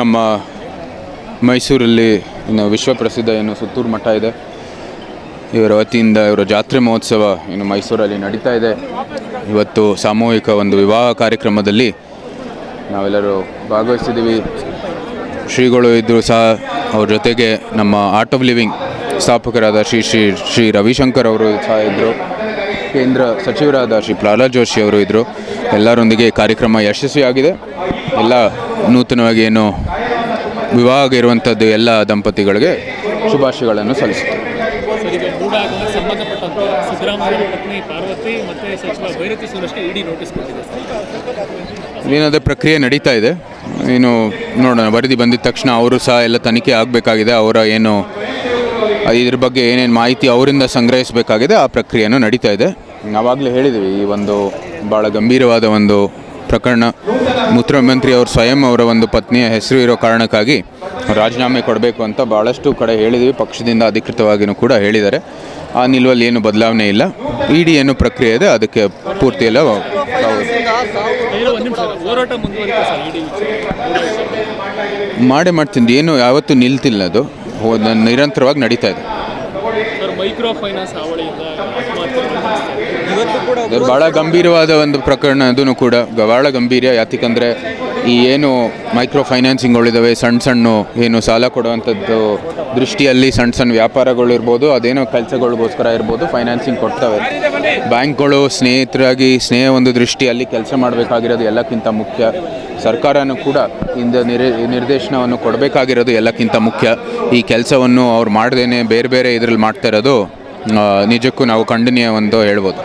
ನಮ್ಮ ಮೈಸೂರಲ್ಲಿ ಇನ್ನು ವಿಶ್ವಪ್ರಸಿದ್ಧ ಏನು ಸುತ್ತೂರು ಮಠ ಇದೆ. ಇವರ ವತಿಯಿಂದ ಇವರ ಜಾತ್ರೆ ಮಹೋತ್ಸವ ಇನ್ನು ಮೈಸೂರಲ್ಲಿ ನಡೀತಾ ಇದೆ. ಇವತ್ತು ಸಾಮೂಹಿಕ ಒಂದು ವಿವಾಹ ಕಾರ್ಯಕ್ರಮದಲ್ಲಿ ನಾವೆಲ್ಲರೂ ಭಾಗವಹಿಸಿದ್ದೀವಿ. ಶ್ರೀಗಳು ಇದ್ದರೂ ಸಹ ಅವ್ರ ಜೊತೆಗೆ ನಮ್ಮ ಆರ್ಟ್ ಆಫ್ ಲಿವಿಂಗ್ ಸ್ಥಾಪಕರಾದ ಶ್ರೀ ಶ್ರೀ ಶ್ರೀ ರವಿಶಂಕರ್ ಅವರು ಸಹ ಇದ್ದರು. ಕೇಂದ್ರ ಸಚಿವರಾದ ಶ್ರೀ ಪ್ರಹ್ಲಾದ್ ಜೋಶಿ ಅವರು ಇದ್ದರು. ಎಲ್ಲರೊಂದಿಗೆ ಕಾರ್ಯಕ್ರಮ ಯಶಸ್ವಿಯಾಗಿದೆ. ಎಲ್ಲ ನೂತನವಾಗಿ ಏನು ವಿವಾಹ ಆಗಿರುವಂಥದ್ದು ಎಲ್ಲ ದಂಪತಿಗಳಿಗೆ ಶುಭಾಶಯಗಳನ್ನು ಸಲ್ಲಿಸುತ್ತೇವೆ ಏನಾದರೂ ಪ್ರಕ್ರಿಯೆ ನಡೀತಾ ಇದೆ. ಏನು ನೋಡೋಣ ವರದಿ ಬಂದಿದ ತಕ್ಷಣ ಅವರು ಸಹ ಎಲ್ಲ ತನಿಖೆ ಆಗಬೇಕಾಗಿದೆ. ಅವರ ಏನು ಇದ್ರ ಬಗ್ಗೆ ಏನೇನು ಮಾಹಿತಿ ಅವರಿಂದ ಸಂಗ್ರಹಿಸಬೇಕಾಗಿದೆ ಆ ಪ್ರಕ್ರಿಯೆನೂ ನಡೀತಾ ಇದೆ. ನಾವಾಗಲೇ ಹೇಳಿದ್ದೀವಿ ಈ ಒಂದು ಭಾಳ ಗಂಭೀರವಾದ ಒಂದು ಪ್ರಕರಣ. ಮುಖ್ಯಮಂತ್ರಿ ಅವರು ಸ್ವಯಂ ಅವರ ಒಂದು ಪತ್ನಿಯ ಹೆಸರು ಇರೋ ಕಾರಣಕ್ಕಾಗಿ ರಾಜೀನಾಮೆ ಕೊಡಬೇಕು ಅಂತ ಭಾಳಷ್ಟು ಕಡೆ ಹೇಳಿದ್ವಿ. ಪಕ್ಷದಿಂದ ಅಧಿಕೃತವಾಗಿಯೂ ಕೂಡ ಹೇಳಿದ್ದಾರೆ. ಆ ನಿಲುವಲ್ಲಿ ಏನು ಬದಲಾವಣೆ ಇಲ್ಲ. ಇಡಿ ಏನು ಪ್ರಕ್ರಿಯೆ ಇದೆ. ಅದಕ್ಕೆ ಪೂರ್ತಿ ಎಲ್ಲ ಮಾಡೇ ಮಾಡ್ತೀನಿ ಏನು ಯಾವತ್ತೂ ನಿಲ್ತಿಲ್ಲ ಅದು. ನಿರಂತರವಾಗಿ ನಡೀತಾ ಇದೆ. ಸರ್ ಮೈಕ್ರೋ ಫೈನಾನ್ಸ್ ಹಾವಳಿಯಿಂದ ಇವತ್ತು ಕೂಡ ಬಹಳ ಗಂಭೀರವಾದ ಒಂದು ಪ್ರಕರಣ ಅದೂ ಕೂಡ ಬಹಳ ಗಂಭೀರ. ಯಾತಿಕಂದರೆ ಈ ಏನು ಮೈಕ್ರೋ ಫೈನಾನ್ಸಿಂಗ್ಗಳಿದ್ದಾವೆ ಸಣ್ಣ ಸಣ್ಣ ಏನು ಸಾಲ ಕೊಡುವಂಥದ್ದು ದೃಷ್ಟಿಯಲ್ಲಿ ಸಣ್ಣ ಸಣ್ಣ ವ್ಯಾಪಾರಗಳು ಇರ್ಬೋದು, ಅದೇನೋ ಕೆಲಸಗಳಿಗೋಸ್ಕರ ಇರ್ಬೋದು ಫೈನಾನ್ಸಿಂಗ್ ಕೊಡ್ತವೆ. ಬ್ಯಾಂಕ್ಗಳು ಸ್ನೇಹಿತರಾಗಿ, ಸ್ನೇಹ ಒಂದು ದೃಷ್ಟಿಯಲ್ಲಿ ಕೆಲಸ ಮಾಡಬೇಕಾಗಿರೋದು ಎಲ್ಲಕ್ಕಿಂತ ಮುಖ್ಯ. ಸರ್ಕಾರನೂ ಕೂಡ ಇಂದ ನಿರ್, ನಿರ್ದೇಶನವನ್ನು ಕೊಡಬೇಕಾಗಿರೋದು ಎಲ್ಲಕ್ಕಿಂತ ಮುಖ್ಯ. ಈ ಕೆಲಸವನ್ನು ಅವ್ರು ಮಾಡ್ದೇನೆ ಬೇರೆ ಬೇರೆ ಇದರಲ್ಲಿ ಮಾಡ್ತಾ ಇರೋದು ನಿಜಕ್ಕೂ ನಾವು ಖಂಡನೀಯ ಒಂದು ಹೇಳ್ಬೋದು.